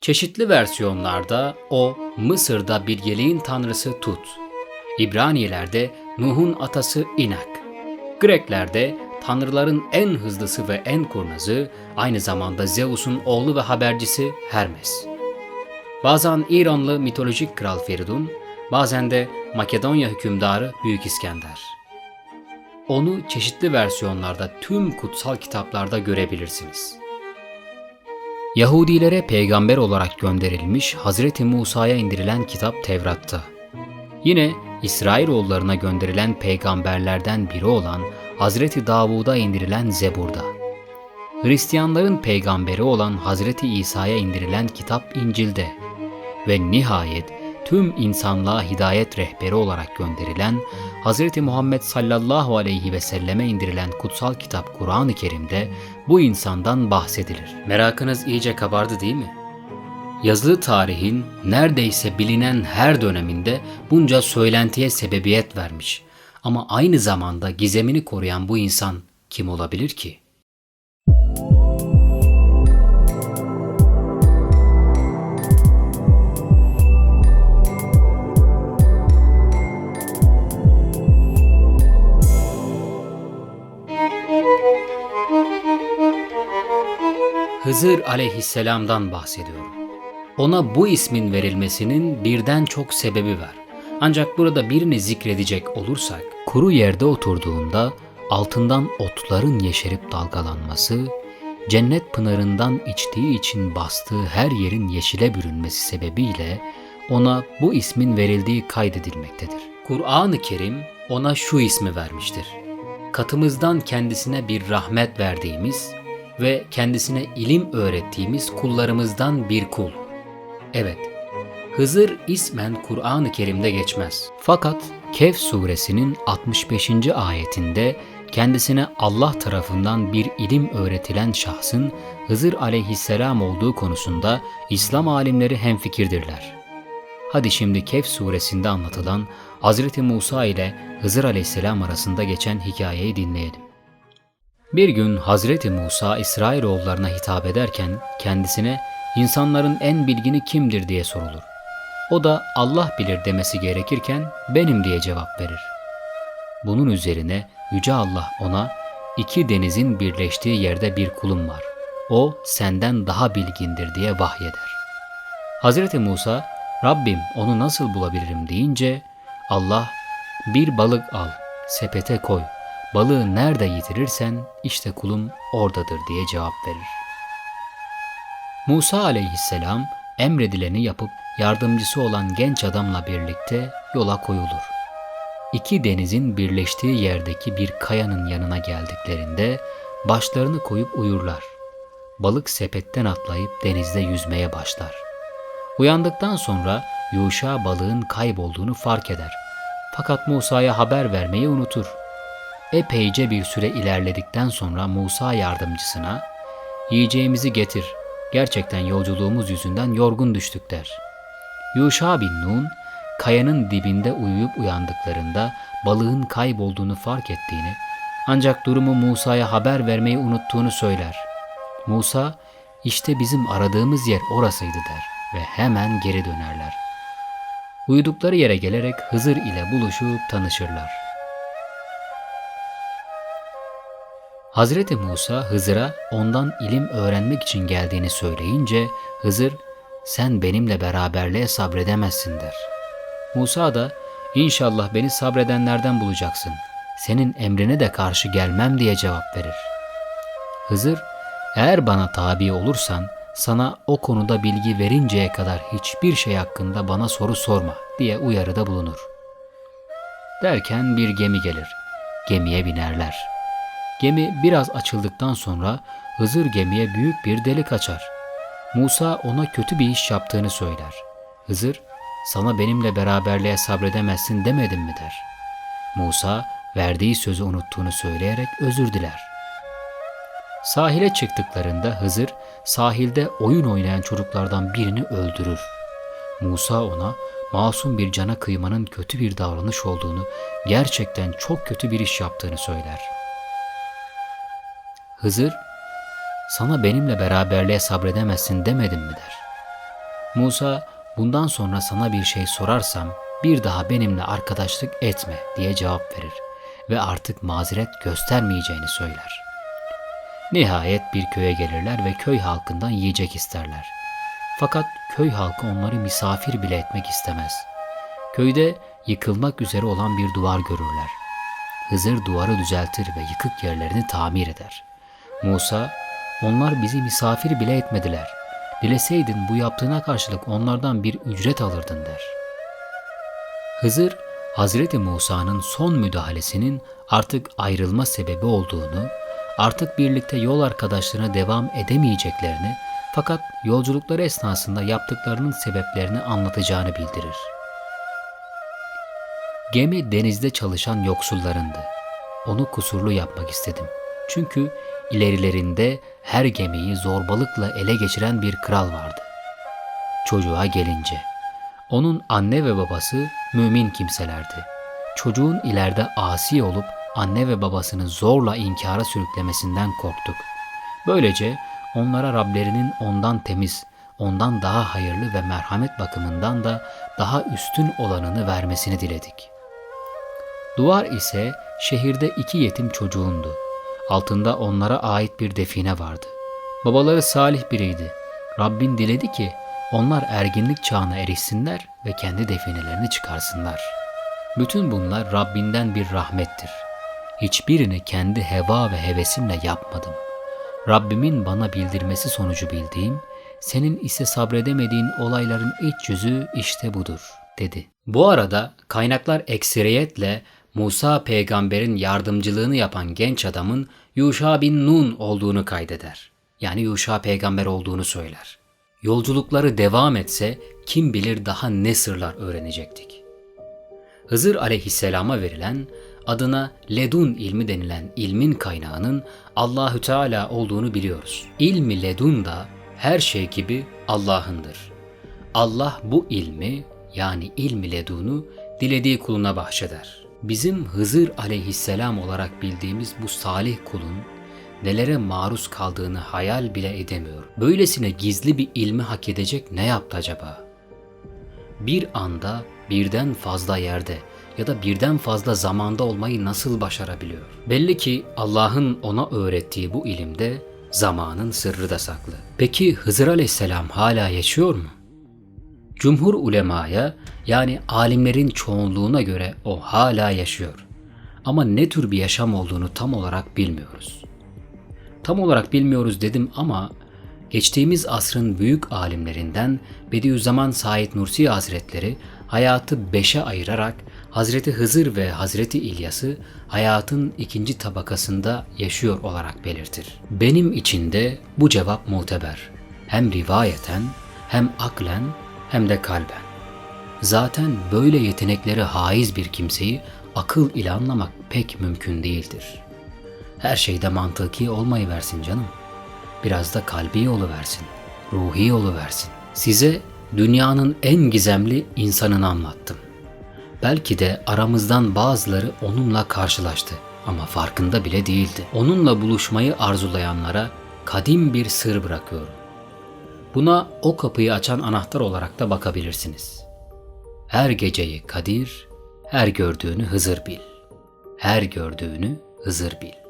Çeşitli versiyonlarda o Mısır'da bilgeliğin tanrısı Tut, İbraniyelerde Nuh'un atası İnak, Greklerde tanrıların en hızlısı ve en kurnazı, aynı zamanda Zeus'un oğlu ve habercisi Hermes. Bazen İranlı mitolojik kral Feridun, bazen de Makedonya hükümdarı Büyük İskender. Onu çeşitli versiyonlarda tüm kutsal kitaplarda görebilirsiniz. Yahudilere peygamber olarak gönderilmiş Hazreti Musa'ya indirilen kitap Tevrat'ta. Yine İsrailoğullarına gönderilen peygamberlerden biri olan Hazreti Davud'a indirilen Zebur'da. Hristiyanların peygamberi olan Hazreti İsa'ya indirilen kitap İncil'de ve nihayet tüm insanlığa hidayet rehberi olarak gönderilen Hz. Muhammed sallallahu aleyhi ve selleme indirilen kutsal kitap Kur'an-ı Kerim'de bu insandan bahsedilir. Merakınız iyice kabardı değil mi? Yazılı tarihin neredeyse bilinen her döneminde bunca söylentiye sebebiyet vermiş. Ama aynı zamanda gizemini koruyan bu insan kim olabilir ki? Hızır aleyhisselamdan bahsediyorum. Ona bu ismin verilmesinin birden çok sebebi var. Ancak burada birini zikredecek olursak, kuru yerde oturduğunda altından otların yeşerip dalgalanması, cennet pınarından içtiği için bastığı her yerin yeşile bürünmesi sebebiyle ona bu ismin verildiği kaydedilmektedir. Kur'an-ı Kerim ona şu ismi vermiştir. Katımızdan kendisine bir rahmet verdiğimiz ve kendisine ilim öğrettiğimiz kullarımızdan bir kul. Evet, Hızır ismen Kur'an-ı Kerim'de geçmez. Fakat Kehf suresinin 65. ayetinde kendisine Allah tarafından bir ilim öğretilen şahsın Hızır aleyhisselam olduğu konusunda İslam alimleri hemfikirdirler. Hadi şimdi Kehf suresinde anlatılan Hz. Musa ile Hızır aleyhisselam arasında geçen hikayeyi dinleyelim. Bir gün Hazreti Musa İsrailoğullarına hitap ederken kendisine insanların en bilgini kimdir diye sorulur. O da Allah bilir demesi gerekirken benim diye cevap verir. Bunun üzerine Yüce Allah ona iki denizin birleştiği yerde bir kulum var. O senden daha bilgindir diye vahyeder. Hazreti Musa Rabbim onu nasıl bulabilirim deyince Allah bir balık al, sepete koy, balığı nerede yitirirsen işte kulum oradadır diye cevap verir. Musa aleyhisselam emredileni yapıp yardımcısı olan genç adamla birlikte yola koyulur. İki denizin birleştiği yerdeki bir kayanın yanına geldiklerinde başlarını koyup uyurlar. Balık sepetten atlayıp denizde yüzmeye başlar. Uyandıktan sonra Yuşa balığın kaybolduğunu fark eder. Fakat Musa'ya haber vermeyi unutur. Epeyce bir süre ilerledikten sonra Musa yardımcısına yiyeceğimizi getir. Gerçekten yolculuğumuz yüzünden yorgun düştük der. Yuşa bin Nun kayanın dibinde uyuyup uyandıklarında balığın kaybolduğunu fark ettiğini ancak durumu Musa'ya haber vermeyi unuttuğunu söyler. Musa işte bizim aradığımız yer orasıydı der ve hemen geri dönerler. Uyudukları yere gelerek Hızır ile buluşup tanışırlar. Hazreti Musa Hızır'a ondan ilim öğrenmek için geldiğini söyleyince Hızır sen benimle beraberliğe sabredemezsin der. Musa da inşallah beni sabredenlerden bulacaksın. Senin emrine de karşı gelmem diye cevap verir. Hızır eğer bana tabi olursan sana o konuda bilgi verinceye kadar hiçbir şey hakkında bana soru sorma diye uyarıda bulunur. Derken bir gemi gelir. Gemiye binerler. Gemi biraz açıldıktan sonra Hızır gemiye büyük bir delik açar. Musa ona kötü bir iş yaptığını söyler. Hızır, sana benimle beraberliğe sabredemezsin demedim mi der. Musa, verdiği sözü unuttuğunu söyleyerek özür diler. Sahile çıktıklarında Hızır, sahilde oyun oynayan çocuklardan birini öldürür. Musa ona masum bir cana kıymanın kötü bir davranış olduğunu, gerçekten çok kötü bir iş yaptığını söyler. Hızır, sana benimle beraberliğe sabredemezsin demedim mi der. Musa bundan sonra sana bir şey sorarsam bir daha benimle arkadaşlık etme diye cevap verir ve artık mazeret göstermeyeceğini söyler. Nihayet bir köye gelirler ve köy halkından yiyecek isterler. Fakat köy halkı onları misafir bile etmek istemez. Köyde yıkılmak üzere olan bir duvar görürler. Hızır duvarı düzeltir ve yıkık yerlerini tamir eder. Musa, onlar bizi misafir bile etmediler. Dileseydin bu yaptığına karşılık onlardan bir ücret alırdın der. Hızır, Hazreti Musa'nın son müdahalesinin artık ayrılma sebebi olduğunu, artık birlikte yol arkadaşlığına devam edemeyeceklerini fakat yolculukları esnasında yaptıklarının sebeplerini anlatacağını bildirir. Gemi denizde çalışan yoksullarındı. Onu kusurlu yapmak istedim. Çünkü ilerilerinde her gemiyi zorbalıkla ele geçiren bir kral vardı. Çocuğa gelince, onun anne ve babası mümin kimselerdi. Çocuğun ileride asi olup anne ve babasını zorla inkara sürüklemesinden korktuk. Böylece onlara Rablerinin ondan temiz, ondan daha hayırlı ve merhamet bakımından da daha üstün olanını vermesini diledik. Duvar ise şehirde iki yetim çocuğundu. Altında onlara ait bir define vardı. Babaları salih biriydi. Rabbin diledi ki onlar erginlik çağına erişsinler ve kendi definelerini çıkarsınlar. Bütün bunlar Rabbinden bir rahmettir. Hiçbirini kendi heva ve hevesimle yapmadım. Rabbimin bana bildirmesi sonucu bildiğim, senin ise sabredemediğin olayların iç yüzü işte budur, dedi. Bu arada kaynaklar ekseriyetle Musa peygamberin yardımcılığını yapan genç adamın Yuşa bin Nun olduğunu kaydeder. Yani Yuşa peygamber olduğunu söyler. Yolculukları devam etse kim bilir daha ne sırlar öğrenecektik. Hızır aleyhisselama verilen adına ledun ilmi denilen ilmin kaynağının Allahü Teala olduğunu biliyoruz. İlmi ledun da her şey gibi Allah'ındır. Allah bu ilmi yani ilmi ledunu dilediği kuluna bahşeder. Bizim Hızır aleyhisselam olarak bildiğimiz bu salih kulun nelere maruz kaldığını hayal bile edemiyor. Böylesine gizli bir ilmi hak edecek ne yaptı acaba? Bir anda birden fazla yerde ya da birden fazla zamanda olmayı nasıl başarabiliyor? Belli ki Allah'ın ona öğrettiği bu ilimde zamanın sırrı da saklı. Peki Hızır aleyhisselam hala yaşıyor mu? Cumhur ulemaya yani alimlerin çoğunluğuna göre o hala yaşıyor. Ama ne tür bir yaşam olduğunu tam olarak bilmiyoruz. Tam olarak bilmiyoruz dedim ama geçtiğimiz asrın büyük alimlerinden Bediüzzaman Said Nursi Hazretleri hayatı beşe ayırarak Hazreti Hızır ve Hazreti İlyas'ı hayatın ikinci tabakasında yaşıyor olarak belirtir. Benim için de bu cevap muteber. Hem rivayeten hem aklen hem de kalben. Zaten böyle yeteneklere haiz bir kimseyi akıl ile anlamak pek mümkün değildir. Her şeyde mantıki olmayı versin canım. Biraz da kalbi yolu versin, ruhi yolu versin. Size dünyanın en gizemli insanını anlattım. Belki de aramızdan bazıları onunla karşılaştı ama farkında bile değildi. Onunla buluşmayı arzulayanlara kadim bir sır bırakıyorum. Buna o kapıyı açan anahtar olarak da bakabilirsiniz. Her geceyi Kadir, her gördüğünü Hızır bil. Her gördüğünü Hızır bil.